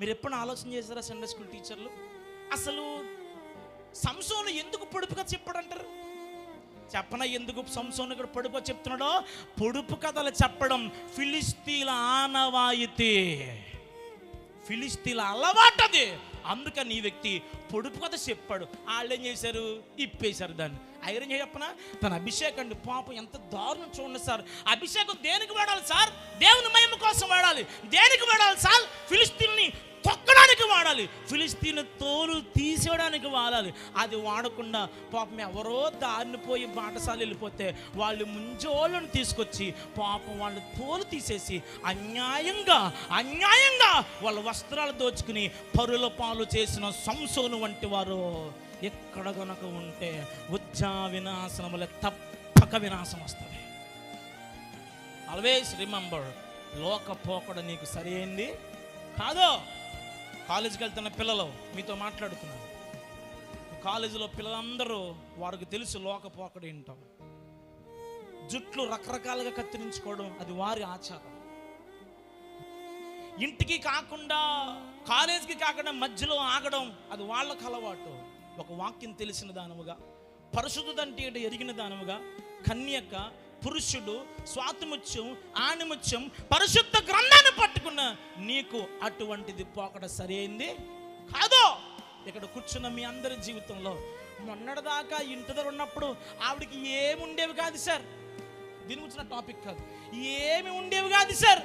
మీరు ఎప్పుడు ఆలోచన చేశారా సండే స్కూల్ టీచర్లు అసలు సంసోను ఎందుకు పొడుపుగా చెప్పాడంటారు? చెప్పన ఎందుకు సంసోను ఇక్కడ పొడుపు చెప్తున్నాడో? పొడుపు కథలు చెప్పడం ఫిలిస్తీన్ల ఆనవాయితీ. ఫిలిస్తీన్ల అలవాటది అందుకని ఈ వ్యక్తి పొడుపు కథ చెప్పాడు. వాళ్ళు ఏం చేశారు? ఇప్పేశారు దాన్ని. ఐరన్ చెప్పన తన అభిషేక్ అండి. పాపం ఎంత దారుణం చూడండి సార్. అభిషేకం దేనికి వాడాలి సార్? దేవుని మహిమ కోసం వాడాలి. దేనికి వాడాలి సార్? ఫిలిస్తీన్ని తొక్కడానికి వాడాలి. ఫిలిస్తీన్ తోలు తీసేయడానికి వాడాలి. అది వాడకుండా పాపం ఎవరో దారిని పోయి బాటసాలు వెళ్ళిపోతే వాళ్ళు ముంజోళ్ళను తీసుకొచ్చి పాపం వాళ్ళ తోలు తీసేసి అన్యాయంగా అన్యాయంగా వాళ్ళ వస్త్రాలు దోచుకుని పరుల పాలు చేసిన సంసోను వంటి వారు ఎక్కడ గనక ఉంటే ఉజ్జా వినాశనం వల్ల తప్పక వినాశం వస్తుంది. ఆల్వేస్ రిమెంబర్ లోక పోకడ నీకు సరైంది కాదో. కాలేజీకి వెళ్తున్న పిల్లలు మీతో మాట్లాడుతున్నారు. కాలేజీలో పిల్లలందరూ వారికి తెలుసు లోకపోకడు ఏంటో. జుట్లు రకరకాలుగా కత్తిరించుకోవడం అది వారి ఆచారం. ఇంటికి కాకుండా కాలేజీకి కాకుండా మధ్యలో ఆగడం అది వాళ్ళకు అలవాటు. ఒక వాక్యం తెలిసిన దానముగా పరిశుద్ధుడంటే ఎరిగిన దానముగా కన్యక పురుషుడు స్వాతిముత్యం ఆణిముత్యం పరిశుద్ధ గ్రంథాన్ని పట్టుకున్న నీకు అటువంటిది పోకడ సరైంది? కాదు. ఇక్కడ కూర్చున్న మీ అందరి జీవితంలో మొన్నటిదాకా ఇంటి దగ్గర ఉన్నప్పుడు ఆవిడకి ఏమి ఉండేవి కాదు సార్. దీని గురించిన టాపిక్ కాదు. ఏమి ఉండేవి కాదు సార్.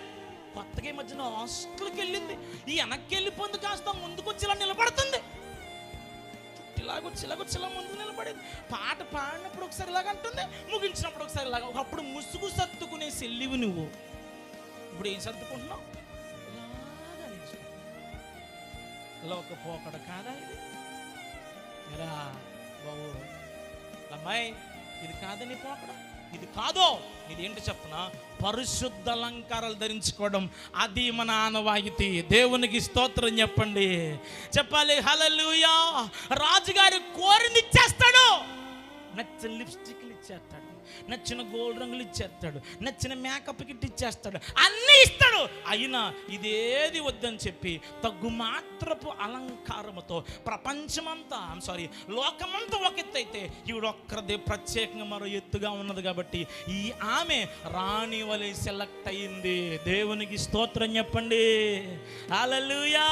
కొత్తగా ఈ మధ్యన హాస్టల్కి వెళ్ళింది. ఈ వెనక్కి వెళ్ళిపోంది కాస్త ముందుకొచ్చి ఇలా నిలబడుతుంది. ఇలాగొచ్చి ఇలాగొచ్చి ఇలా ముందు నిలబడేది. పాట పాడినప్పుడు ఒకసారి ఇలాగ అంటుంది ముగించినప్పుడు ఒకసారి ఇలాగ. ఒకప్పుడు ముసుగు సర్దుకునే సెల్లివి నువ్వు. ఇప్పుడు ఏం సర్దుకుంటున్నావు? లోక పోకడ కాదా ఇది? ఎరా బాబు అమ్మాయి ఇది కాదని పోకడ? ఇది కాదో? ఇది ఏంటి చెప్పన పరిశుద్ధ అలంకారాలు ధరించుకోవడం అది మన ఆనవాయితీ. దేవునికి స్తోత్రం చెప్పండి. చెప్పాలి హలలుయా రాజుగారు కోరింది ఇచ్చేస్తాడు నచ్చిన లిప్స్టిక్ ఇచ్చేస్తాడు. నచ్చిన గోల్డ్ రంగులు ఇచ్చేస్తాడు. నచ్చిన మేకప్ కిట్ ఇచ్చేస్తాడు. అన్నీ ఇస్తాడు. అయినా ఇదేది వద్దని చెప్పి తగ్గు మాత్రపు అలంకారముతో ప్రపంచమంతా సారీ లోకమంతా ఒక ఎత్తు అయితే ఈవిడ ఒక్కరిది ప్రత్యేకంగా మరో ఎత్తుగా ఉన్నది కాబట్టి ఈ ఆమె రాణి వలె సెలెక్ట్ అయింది. దేవునికి స్తోత్రం చెప్పండి. అలలుయా